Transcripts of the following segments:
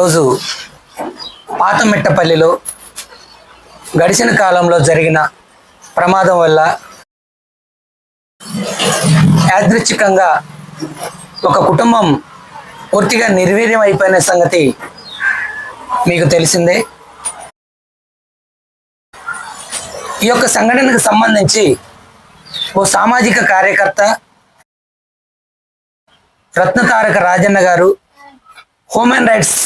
రోజు పాతమిట్టపల్లిలో గడిచిన కాలంలో జరిగిన ప్రమాదం వల్ల యాదృచ్ఛికంగా ఒక కుటుంబం పూర్తిగా నిర్వీర్యం అయిపోయిన సంగతి మీకు తెలిసిందే. ఈ యొక్క సంఘటనకు సంబంధించి ఓ సామాజిక కార్యకర్త రత్నతారక రాజన్న గారు హ్యూమన్ రైట్స్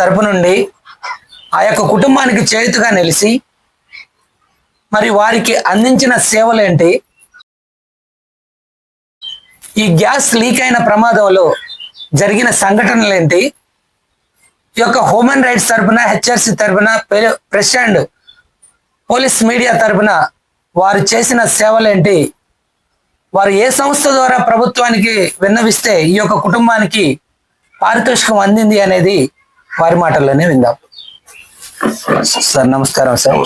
తరపు నుండి ఆ యొక్క కుటుంబానికి చేతుగా నిలిచి మరి వారికి అందించిన సేవలేంటి? ఈ గ్యాస్ లీక్ అయిన ప్రమాదంలో జరిగిన సంఘటనలేంటి? ఈ యొక్క హ్యూమన్ రైట్స్ తరపున హెచ్ఆర్సి తరపున ప్రెస్ అండ్ పోలీస్ మీడియా తరపున వారు చేసిన సేవలేంటి? వారు ఏ సంస్థ ద్వారా ప్రభుత్వానికి విన్నవిస్తే ఈ యొక్క కుటుంబానికి పారితోషికం అందింది అనేది వారి మాటల్లోనే విందాం. సార్ నమస్కారం సార్.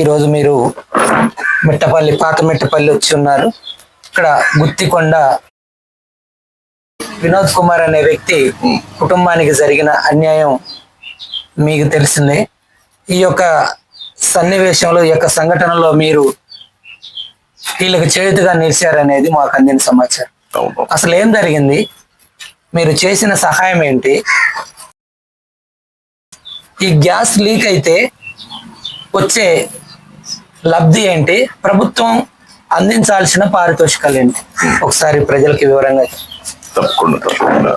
ఈరోజు మీరు మిట్టపల్లి పాత మిట్టపల్లి వచ్చి ఉన్నారు. ఇక్కడ గుత్తికొండ వినోద్ కుమార్ అనే వ్యక్తి కుటుంబానికి జరిగిన అన్యాయం మీకు తెలిసిందే. ఈ యొక్క సన్నివేశంలో ఈ యొక్క సంఘటనలో మీరు వీళ్ళకి చేతుగా నిలిచారనేది మాకు అందిన సమాచారం. అసలు ఏం జరిగింది? మీరు చేసిన సహాయం ఏంటి? ఈ గ్యాస్ లీక్ అయితే వచ్చే లబ్ధి ఏంటి? ప్రభుత్వం అందించాల్సిన పారితోషికాలు ఏంటి? ఒకసారి ప్రజలకి వివరంగా తప్పకుండా తప్పకుండా.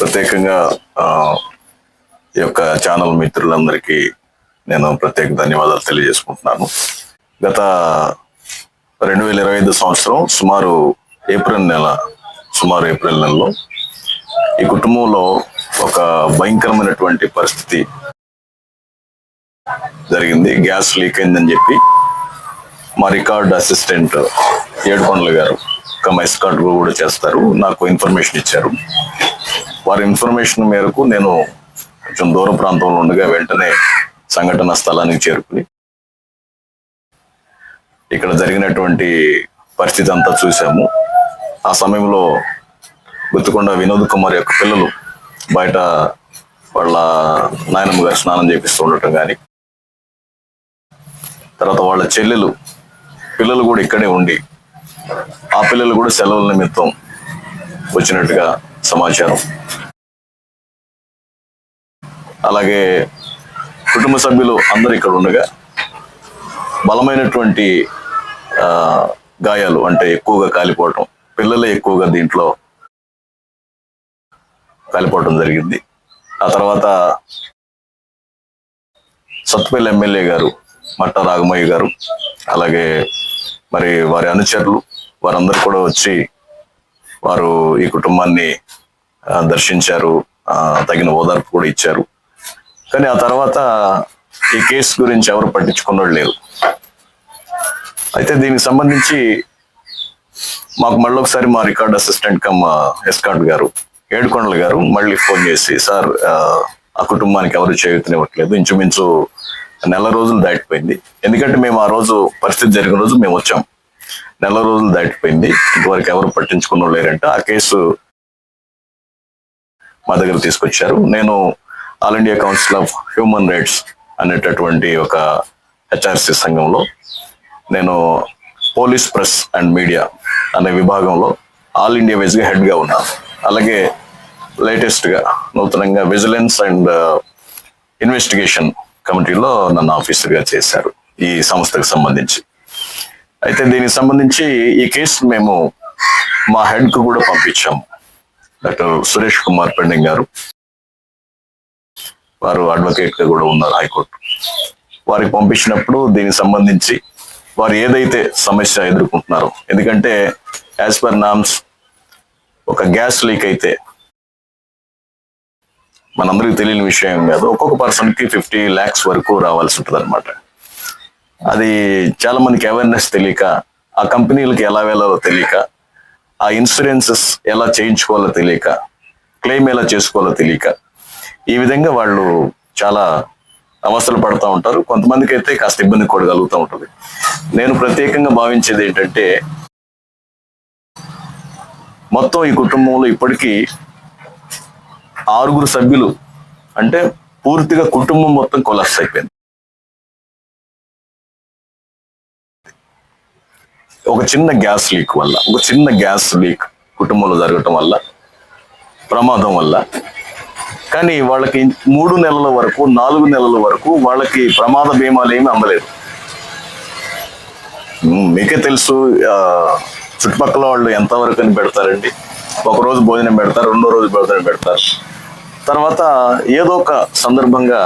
ప్రత్యేకంగా ఈ యొక్క ఛానల్ మిత్రులందరికీ నేను ప్రత్యేక ధన్యవాదాలు తెలియజేసుకుంటున్నాను. గత రెండు వేల ఇరవై ఐదు సంవత్సరం సుమారు ఏప్రిల్ నెల సుమారు ఏప్రిల్ నెలలో ఈ కుటుంబంలో ఒక భయంకరమైనటువంటి పరిస్థితి జరిగింది. గ్యాస్ లీక్ అయిందని చెప్పి మా రికార్డ్ అసిస్టెంట్ ఏడుకొండల గారు ఒక మైస్ కార్డ్ కూడా చేస్తారు. నాకు ఇన్ఫర్మేషన్ ఇచ్చారు. వారి ఇన్ఫర్మేషన్ మేరకు నేను కొంచెం దూర ప్రాంతంలో ఉండగా వెంటనే సంఘటన స్థలానికి చేరుకుని ఇక్కడ జరిగినటువంటి పరిస్థితి అంతా చూసాము ఆ సమయంలో గుత్తుకొండ వినోద్ కుమార్ యొక్క పిల్లలు బయట వాళ్ళ నాయనమ్మ గారు స్నానం చేపిస్తూ ఉండటం కానీ తర్వాత వాళ్ళ చెల్లెలు పిల్లలు కూడా ఇక్కడే ఉండి ఆ పిల్లలు కూడా సెలవుల నిమిత్తం వచ్చినట్టుగా సమాచారం. అలాగే కుటుంబ సభ్యులు అందరు ఇక్కడ ఉండగా బలమైనటువంటి గాయాలు అంటే ఎక్కువగా కాలిపోవటం పిల్లలే ఎక్కువగా దీంట్లో వెళ్ళిపోవడం జరిగింది. ఆ తర్వాత సత్పల్లి ఎమ్మెల్యే గారు మట్ట రాగమయ్య గారు అలాగే మరి వారి అనుచరులు వారందరూ కూడా వచ్చి వారు ఈ కుటుంబాన్ని దర్శించారు. తగిన ఓదార్పు కూడా ఇచ్చారు. కానీ ఆ తర్వాత ఈ కేసు గురించి ఎవరు పట్టించుకున్నోళ్ళు లేరు. అయితే దీనికి సంబంధించి మాకు మళ్ళీ ఒకసారి మా రికార్డ్ అసిస్టెంట్ కమ్ ఎస్కాట్ గారు ఏడుకొండల గారు మళ్ళీ ఫోన్ చేసి సార్ ఆ, కుటుంబానికి ఎవరు చేయుతనివ్వట్లేదు. ఇంచుమించు నెల రోజులు దాటిపోయింది. ఎందుకంటే మేము ఆ రోజు పరిస్థితి జరిగిన రోజు మేము వచ్చాం. నెల రోజులు దాటిపోయింది. ఇంతవరకు ఎవరు పట్టించుకున్న లేరంటే ఆ కేసు మా దగ్గర తీసుకొచ్చారు. నేను All India Council of Human Rights అనేటటువంటి ఒక హెచ్ఆర్సి సంఘంలో నేను పోలీస్ ప్రెస్ అండ్ మీడియా అనే విభాగంలో ఆల్ ఇండియా వైజ్గా హెడ్గా ఉన్నాను. అలాగే లేటెస్ట్గా నూతనంగా విజిలెన్స్ అండ్ uh, ఇన్వెస్టిగేషన్ కమిటీలో నన్ను ఆఫీసర్గా చేశారు ఈ సంస్థకు సంబంధించి. అయితే దీనికి సంబంధించి ఈ కేసు మేము మా హెడ్కు కూడా పంపించాము. డాక్టర్ సురేష్ కుమార్ పెండింగ్ గారు. వారు అడ్వకేట్గా కూడా ఉన్నారు హైకోర్టు. వారికి పంపించినప్పుడు దీనికి సంబంధించి వారు ఏదైతే సమస్య ఎదుర్కొంటున్నారో ఎందుకంటే యాజ్ పర్ నామ్స్ ఒక గ్యాస్ లీక్ అయితే మనందరికీ తెలియని విషయం కాదు. ఒక్కొక్క పర్సన్కి ఫిఫ్టీ ల్యాక్స్ వరకు రావాల్సి ఉంటుంది అనమాట అది చాలా మందికి అవేర్నెస్ తెలియక ఆ కంపెనీలకు ఎలా వెళ్ళాలో తెలియక ఆ ఇన్సూరెన్సెస్ ఎలా చేయించుకోవాలో తెలియక క్లెయిమ్ ఎలా చేసుకోవాలో తెలియక ఈ విధంగా వాళ్ళు చాలా అవస్థలు పడుతూ ఉంటారు. కొంతమందికి అయితే కాస్త ఇబ్బంది కూడా కలుగుతూ ఉంటుంది. నేను ప్రత్యేకంగా భావించేది ఏంటంటే మొత్తం ఈ కుటుంబంలో ఇప్పటికీ ఆరుగురు సభ్యులు అంటే పూర్తిగా కుటుంబం మొత్తం కొలాప్స్ అయిపోయింది. ఒక చిన్న గ్యాస్ లీక్ వల్ల ఒక చిన్న గ్యాస్ లీక్ కుటుంబంలో జరగటం వల్ల ప్రమాదం వల్ల కానీ వాళ్ళకి మూడు నెలల వరకు నాలుగు నెలల వరకు వాళ్ళకి ప్రమాద బీమాలు ఏమీ అందలేదు. మీకే తెలుసు చుట్టుపక్కల వాళ్ళు ఎంతవరకు అని పెడతారండి? ఒక రోజు భోజనం పెడతారు రెండో రోజు భోజనం పెడతారు. తర్వాత ఏదో ఒక సందర్భంగా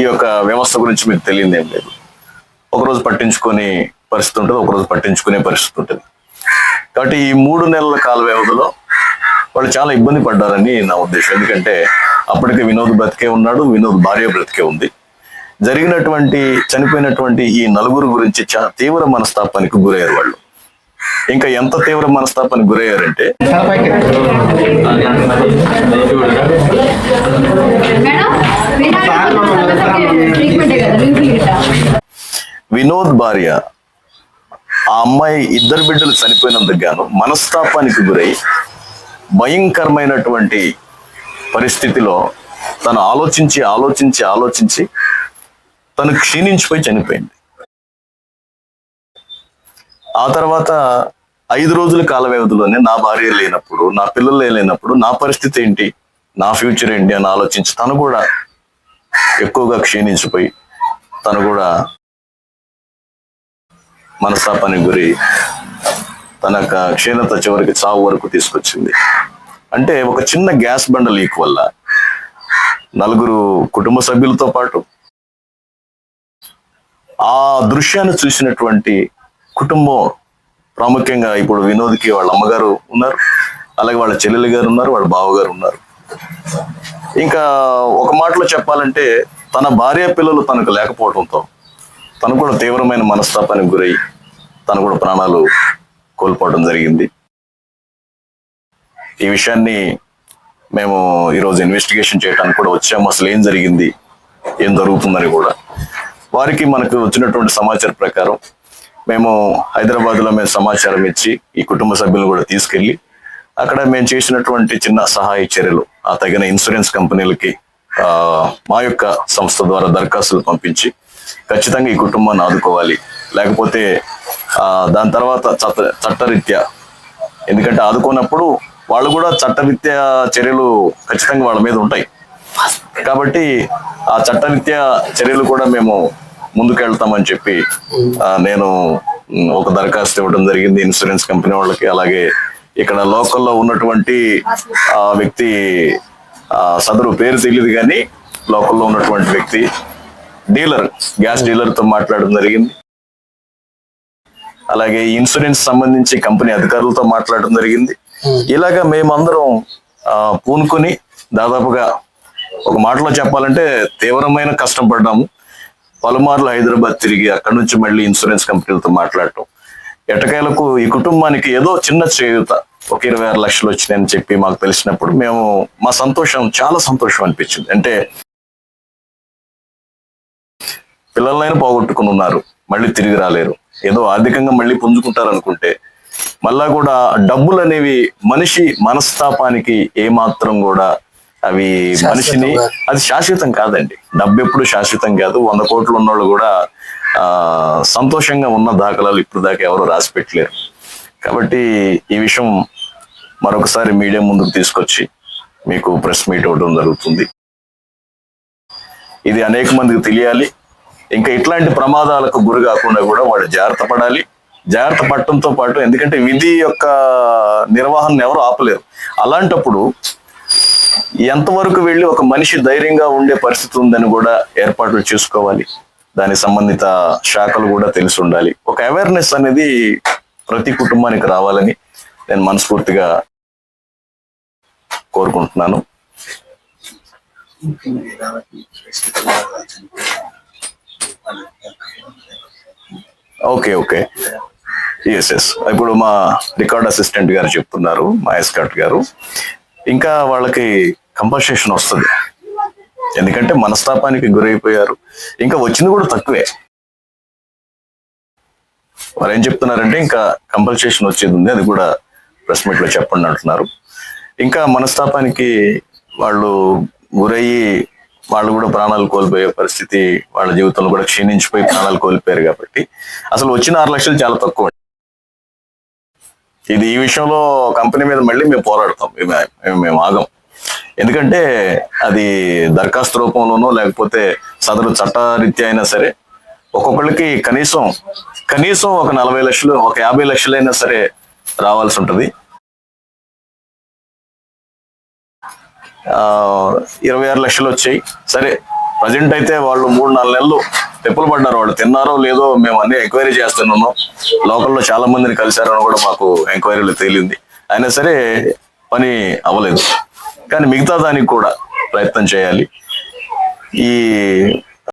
ఈ యొక్క వ్యవస్థ గురించి మీకు తెలియదు ఏం లేదు. ఒకరోజు పట్టించుకొని పరిస్థితి ఉంటుంది ఒకరోజు పట్టించుకునే పరిస్థితి ఉంటుంది. కాబట్టి ఈ మూడు నెలల కాల వ్యవధిలో వాళ్ళు చాలా ఇబ్బంది పడ్డారని నా ఉద్దేశం. ఎందుకంటే అప్పటికే వినోద్ బ్రతికే ఉన్నాడు వినోద్ భార్య బ్రతికే ఉంది. జరిగినటువంటి చనిపోయినటువంటి ఈ నలుగురు గురించి చాలా తీవ్ర మనస్తాపానికి గురయ్యారు వాళ్ళు. ఇంకా ఎంత తీవ్ర మనస్తాపానికి గురయ్యారంటే? వినోద్ భార్య ఆ అమ్మాయి ఇద్దరు బిడ్డలు చనిపోయినందుకు గాను మనస్తాపానికి గురై భయంకరమైనటువంటి పరిస్థితిలో తను ఆలోచించి ఆలోచించి ఆలోచించి తను క్షీణించిపోయి చనిపోయింది. ఆ తర్వాత ఐదు రోజుల కాల వ్యవధిలోనే నా భార్య లేనప్పుడు నా పిల్లలు లేనప్పుడు నా పరిస్థితి ఏంటి? నా ఫ్యూచర్ ఏంటి? అని ఆలోచించి తను కూడా ఎక్కువగా క్షీణించిపోయి తను కూడా మనస్తాపానికి గురి తన యొక్క క్షీణత చివరికి చావు వరకు తీసుకొచ్చింది. అంటే ఒక చిన్న గ్యాస్ బండ లీక్ వల్ల నలుగురు కుటుంబ సభ్యులతో పాటు ఆ దృశ్యాన్ని చూసినటువంటి కుటుంబం ప్రాముఖ్యంగా ఇప్పుడు వినోద్కి వాళ్ళ అమ్మగారు ఉన్నారు. అలాగే వాళ్ళ చెల్లెలు గారు ఉన్నారు వాళ్ళ బావగారు ఉన్నారు. ఇంకా ఒక మాటలో చెప్పాలంటే తన భార్య పిల్లలు తనకు లేకపోవడంతో తను కూడా తీవ్రమైన మనస్తాపానికి గురై తను కూడా ప్రాణాలు కోల్పోవడం జరిగింది. ఈ విషయాన్ని మేము ఈరోజు ఇన్వెస్టిగేషన్ చేయడానికి కూడా వచ్చాము. అసలు ఏం జరిగింది ఏం జరుగుతుందని కూడా. వారికి మనకు వచ్చినటువంటి సమాచారం ప్రకారం మేము హైదరాబాద్లో మేము సమాచారం ఇచ్చి ఈ కుటుంబ సభ్యులను కూడా తీసుకెళ్ళి అక్కడ మేము చేసినటువంటి చిన్న సహాయ చర్యలు ఆ తగిన ఇన్సూరెన్స్ కంపెనీలకి ఆ, మా యొక్క సంస్థ ద్వారా దరఖాస్తులు పంపించి ఖచ్చితంగా ఈ కుటుంబాన్ని ఆదుకోవాలి. లేకపోతే ఆ, దాని తర్వాత చట్ట చట్టరీత్యా ఎందుకంటే ఆదుకున్నప్పుడు వాళ్ళు కూడా చట్టరీత్యా చర్యలు ఖచ్చితంగా వాళ్ళ మీద ఉంటాయి. కాబట్టి ఆ చట్టరీత్యా చర్యలు కూడా మేము ముందుకెళ్తామని చెప్పి నేను ఒక దరఖాస్తు ఇవ్వడం జరిగింది ఇన్సూరెన్స్ కంపెనీ వాళ్ళకి. అలాగే ఇక్కడ లోకల్లో ఉన్నటువంటి ఆ వ్యక్తి ఆ, సదరు పేరు తెలియదు కానీ లోకల్లో ఉన్నటువంటి వ్యక్తి డీలర్ గ్యాస్ డీలర్తో మాట్లాడడం జరిగింది. అలాగే ఇన్సూరెన్స్ సంబంధించి కంపెనీ అధికారులతో మాట్లాడడం జరిగింది. ఇలాగా మేమందరం పూనుకొని దాదాపుగా ఒక మాటలో చెప్పాలంటే తీవ్రమైన కష్టం పడ్డాము. పలుమార్లు హైదరాబాద్ తిరిగి అక్కడ నుంచి మళ్ళీ ఇన్సూరెన్స్ కంపెనీలతో మాట్లాడటం. ఎటకాయలకు ఈ కుటుంబానికి ఏదో చిన్న చేయుత ఒక ఇరవై ఆరు లక్షలు వచ్చినాయని చెప్పి మాకు తెలిసినప్పుడు మేము మా సంతోషం చాలా సంతోషం అనిపించింది. అంటే పిల్లలైనా పోగొట్టుకుని ఉన్నారు మళ్ళీ తిరిగి రాలేరు. ఏదో ఆర్థికంగా మళ్ళీ పుంజుకుంటారు అనుకుంటే మళ్ళా కూడా డబ్బులు అనేవి మనిషి మనస్తాపానికి ఏమాత్రం కూడా అవి మనిషిని. అది శాశ్వతం కాదండి. డబ్బు ఎప్పుడు శాశ్వతం కాదు. వంద కోట్లు ఉన్నోళ్ళు కూడా ఆ సంతోషంగా ఉన్న దాఖలాలు ఇప్పుడు దాకా ఎవరు రాసి పెట్టలేరు. కాబట్టి ఈ విషయం మరొకసారి మీడియా ముందుకు తీసుకొచ్చి మీకు ప్రెస్ మీట్ ఇవ్వడం జరుగుతుంది. ఇది అనేక మందికి తెలియాలి. ఇంకా ఇట్లాంటి ప్రమాదాలకు గురి కాకుండా కూడా వాళ్ళు జాగ్రత్త పడాలి. జాగ్రత్త పడటంతో పాటు ఎందుకంటే విధి యొక్క నిర్వహణ ఎవరు ఆపలేరు. అలాంటప్పుడు ఎంతవరకు వెళ్ళి ఒక మనిషి ధైర్యంగా ఉండే పరిస్థితి ఉందని కూడా ఏర్పాట్లు చేసుకోవాలి. దానికి సంబంధిత శాఖలు కూడా తెలిసి ఉండాలి. ఒక అవేర్నెస్ అనేది ప్రతి కుటుంబానికి రావాలని నేను మనస్ఫూర్తిగా కోరుకుంటున్నాను. Okay okay. ఎస్ ఎస్ ఇప్పుడు మా రికార్డ్ అసిస్టెంట్ గారు చెప్తున్నారు మా ఎస్కాట్ గారు. ఇంకా వాళ్ళకి కంపల్సేషన్ వస్తుంది. ఎందుకంటే మనస్తాపానికి గురైపోయారు. ఇంకా వచ్చింది కూడా తక్కువే. వారు ఏం చెప్తున్నారంటే ఇంకా కంపల్సేషన్ వచ్చేది ఉంది అది కూడా ప్రెస్ మీట్లో చెప్పండి అంటున్నారు. ఇంకా మనస్తాపానికి వాళ్ళు గురయ్యి వాళ్ళు కూడా ప్రాణాలు కోల్పోయే పరిస్థితి వాళ్ళ జీవితంలో కూడా క్షీణించిపోయి ప్రాణాలు కోల్పోయారు కాబట్టి అసలు వచ్చిన ఆరు లక్షలు చాలా తక్కువ ఇది ఈ విషయంలో కంపెనీ మీద మళ్ళీ మేము పోరాడతాం. మేము ఆగం. ఎందుకంటే అది దరఖాస్తు రూపంలోనో లేకపోతే సదరు చట్టరీత్యా అయినా సరే ఒక్కొక్కళ్ళకి కనీసం కనీసం ఒక నలభై లక్షలు ఒక యాభై లక్షలైనా సరే రావాల్సి ఉంటుంది. ఇరవై ఆరు లక్షలు వచ్చాయి. సరే ప్రజెంట్ అయితే వాళ్ళు మూడు నాలుగు నెలలు తెప్పులు పడ్డారు వాళ్ళు. తిన్నారో లేదో మేము అన్ని ఎంక్వైరీ చేస్తున్నాము. లోకల్లో చాలా మందిని కలిశారని కూడా మాకు ఎంక్వైరీలు తేలింది. అయినా సరే పని అవ్వలేదు. కానీ మిగతా దానికి కూడా ప్రయత్నం చేయాలి. ఈ